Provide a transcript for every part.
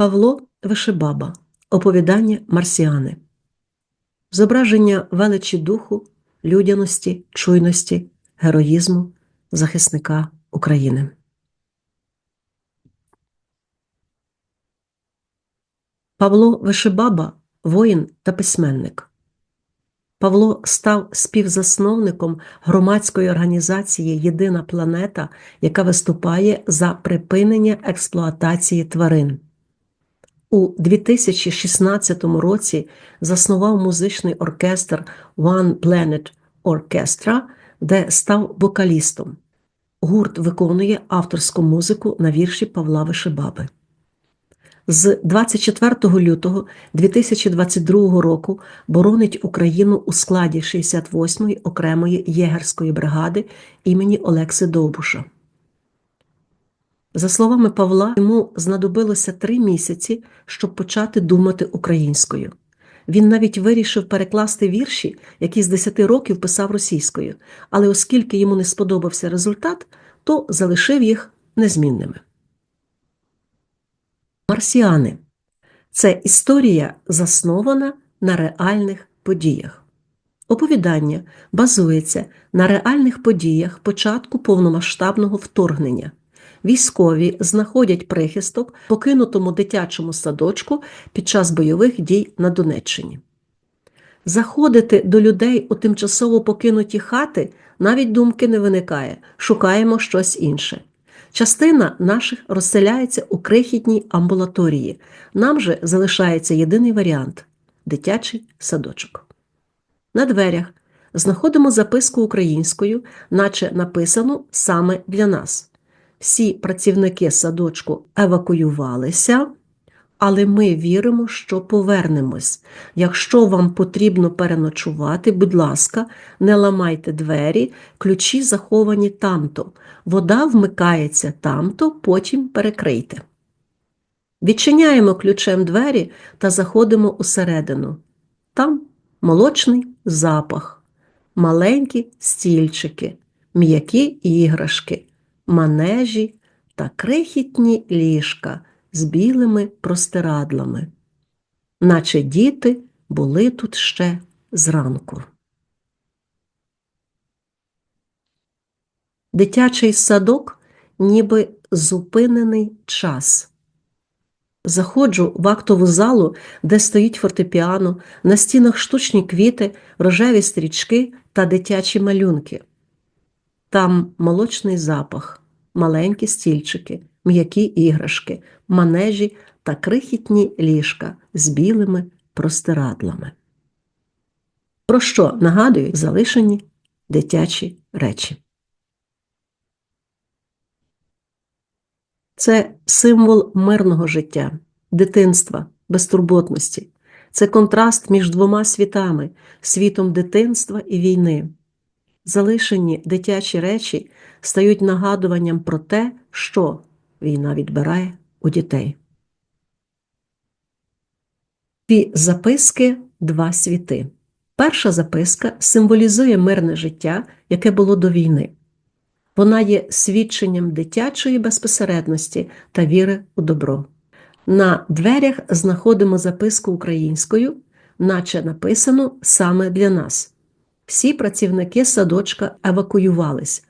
Павло Вишибаба. Оповідання Марсіани. Зображення величі духу, людяності, чуйності, героїзму захисника України. Павло Вишибаба воїн та письменник. Павло став співзасновником громадської організації Єдина планета, яка виступає за припинення експлуатації тварин. У 2016 році заснував музичний оркестр One Planet Orchestra, де став вокалістом. Гурт виконує авторську музику на вірші Павла Вишибаби. З 24 лютого 2022 року боронить Україну у складі 68-ї окремої єгерської бригади імені Олекси Довбуша. За словами Павла, йому знадобилося три місяці, щоб почати думати українською. Він навіть вирішив перекласти вірші, які з 10 років писав російською, але оскільки йому не сподобався результат, то залишив їх незмінними. Марсіани це історія, заснована на реальних подіях. Оповідання базується на реальних подіях початку повномасштабного вторгнення. Військові знаходять прихисток покинутому дитячому садочку під час бойових дій на Донеччині. Заходити до людей у тимчасово покинуті хати навіть думки не виникає, шукаємо щось інше. Частина наших розселяється у крихітній амбулаторії. Нам же залишається єдиний варіант дитячий садочок. На дверях знаходимо записку українською, наче написану саме для нас. Всі працівники садочку евакуювалися, але ми віримо, що повернемось. Якщо вам потрібно переночувати, будь ласка, не ламайте двері, ключі заховані тамто. Вода вмикається тамто, потім перекрийте. Відчиняємо ключем двері та заходимо усередину. Там молочний запах, маленькі стільчики, м'які іграшки, манежі та крихітні ліжка з білими простирадлами, наче діти були тут ще зранку. Дитячий садок, ніби зупинений час. Заходжу в актову залу, де стоїть фортепіано, на стінах штучні квіти, рожеві стрічки та дитячі малюнки. Там молочний запах, маленькі стільчики, м'які іграшки, манежі та крихітні ліжка з білими простирадлами. Про що нагадують залишені дитячі речі? Це символ мирного життя, дитинства, безтурботності. Це контраст між двома світами світом дитинства і війни. Залишені дитячі речі стають нагадуванням про те, що війна відбирає у дітей. Ці записки два світи. Перша записка символізує мирне життя, яке було до війни. Вона є свідченням дитячої безпосередності та віри у добро. На дверях знаходимо записку українською, наче написану саме для нас. Всі працівники садочка евакуювались,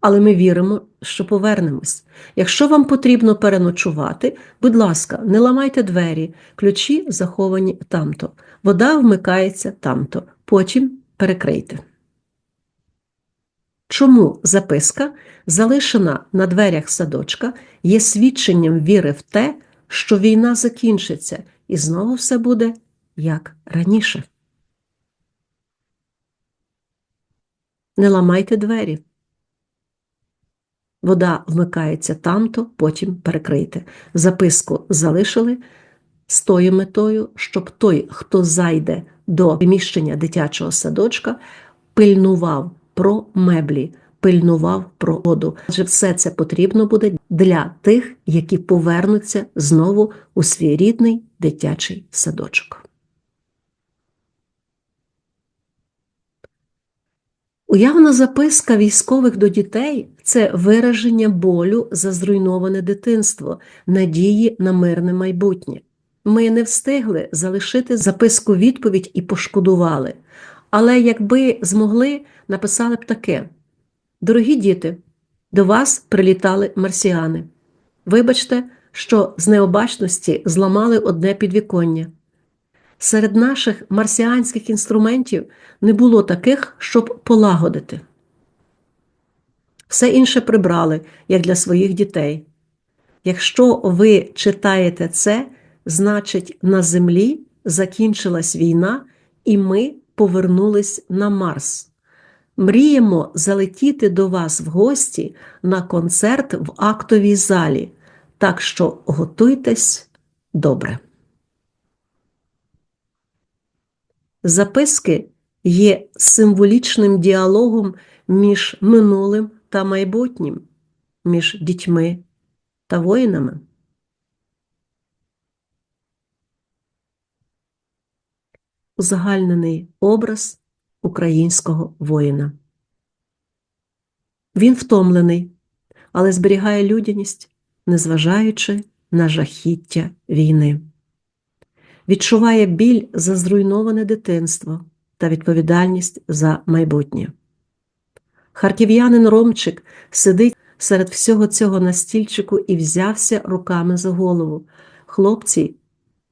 але ми віримо, що повернемось. Якщо вам потрібно переночувати, будь ласка, не ламайте двері, ключі заховані тамто, вода вмикається тамто, потім перекрийте. Чому записка, залишена на дверях садочка, є свідченням віри в те, що війна закінчиться і знову все буде як раніше? Не ламайте двері. Вода вмикається тамто, потім перекрийте. Записку залишили з тою метою, щоб той, хто зайде до приміщення дитячого садочка, пильнував про меблі, пильнував про воду. Адже все це потрібно буде для тих, які повернуться знову у свій рідний дитячий садочок. Уявна записка військових до дітей це вираження болю за зруйноване дитинство, надії на мирне майбутнє. Ми не встигли залишити записку відповідь і пошкодували. Але якби змогли, написали б таке: Дорогі діти, до вас прилітали марсіани. Вибачте, що з необачності зламали одне підвіконня. Серед наших марсіанських інструментів не було таких, щоб полагодити. Все інше прибрали, як для своїх дітей. Якщо ви читаєте це, значить на Землі закінчилась війна, і ми повернулись на Марс. Мріємо залетіти до вас в гості на концерт в актовій залі. Так що готуйтесь добре. Записки є символічним діалогом між минулим та майбутнім, між дітьми та воїнами. Узагальнений образ українського воїна. Він втомлений, але зберігає людяність, незважаючи на жахіття війни відчуває біль за зруйноване дитинство та відповідальність за майбутнє. Харків'янин Ромчик сидить серед всього цього на стільчику і взявся руками за голову. Хлопці,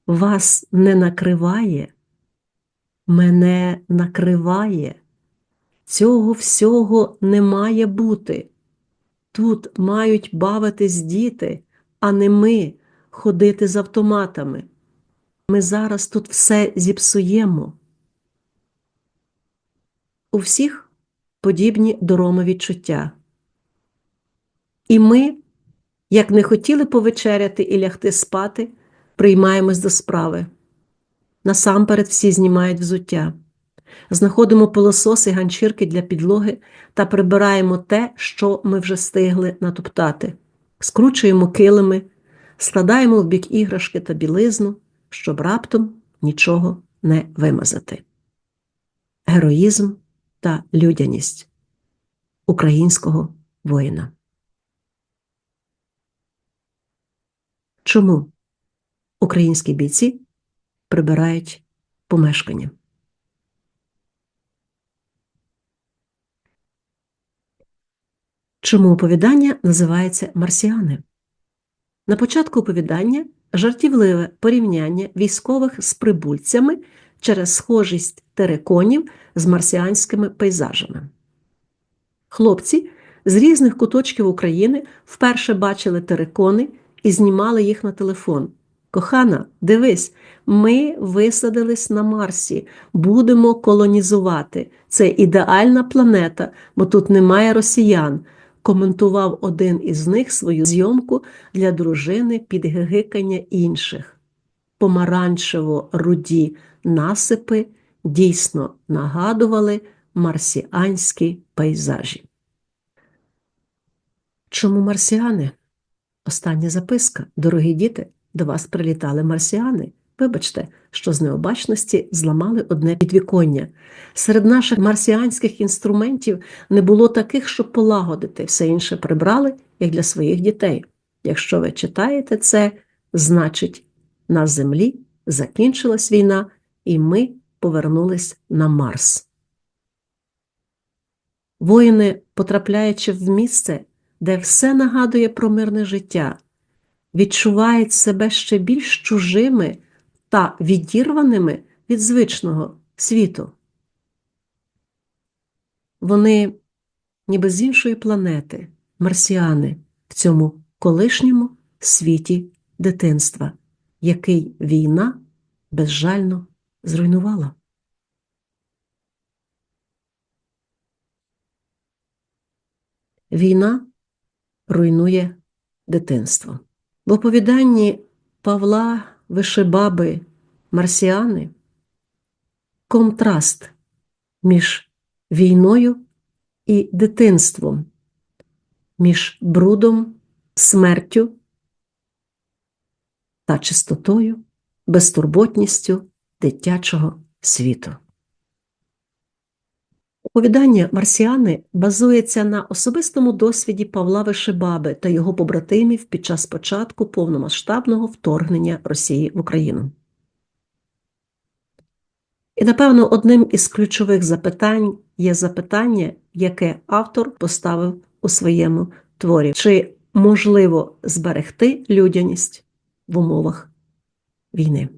вас не накриває, мене накриває. Цього всього не має бути. Тут мають бавитись діти, а не ми ходити з автоматами. Ми зараз тут все зіпсуємо. У всіх подібні до Роми відчуття. І ми, як не хотіли повечеряти і лягти спати, приймаємось до справи. Насамперед всі знімають взуття, знаходимо пилососи, ганчірки для підлоги та прибираємо те, що ми вже встигли натоптати, скручуємо килими, складаємо в бік іграшки та білизну щоб раптом нічого не вимазати. Героїзм та людяність українського воїна. Чому українські бійці прибирають помешкання? Чому оповідання називається Марсіани? На початку оповідання жартівливе порівняння військових з прибульцями через схожість тереконів з марсіанськими пейзажами. Хлопці з різних куточків України вперше бачили терекони і знімали їх на телефон. Кохана, дивись, ми висадились на Марсі, будемо колонізувати. Це ідеальна планета, бо тут немає росіян коментував один із них свою зйомку для дружини під гигикання інших. Помаранчево руді насипи дійсно нагадували марсіанські пейзажі. Чому марсіани? Остання записка. Дорогі діти, до вас прилітали марсіани. Вибачте, що з необачності зламали одне підвіконня. Серед наших марсіанських інструментів не було таких, щоб полагодити, все інше прибрали, як для своїх дітей. Якщо ви читаєте це, значить, на землі закінчилась війна, і ми повернулись на Марс. Воїни, потрапляючи в місце, де все нагадує про мирне життя, відчувають себе ще більш чужими та відірваними від звичного світу. Вони, ніби з іншої планети, марсіани в цьому колишньому світі дитинства, який війна безжально зруйнувала. Війна руйнує дитинство. В оповіданні Павла вишибаби, марсіани контраст між війною і дитинством, між брудом, смертю та чистотою, безтурботністю дитячого світу. Оповідання Марсіани базується на особистому досвіді Павла Вишибаби та його побратимів під час початку повномасштабного вторгнення Росії в Україну. І, напевно, одним із ключових запитань є запитання, яке автор поставив у своєму творі: чи можливо зберегти людяність в умовах війни?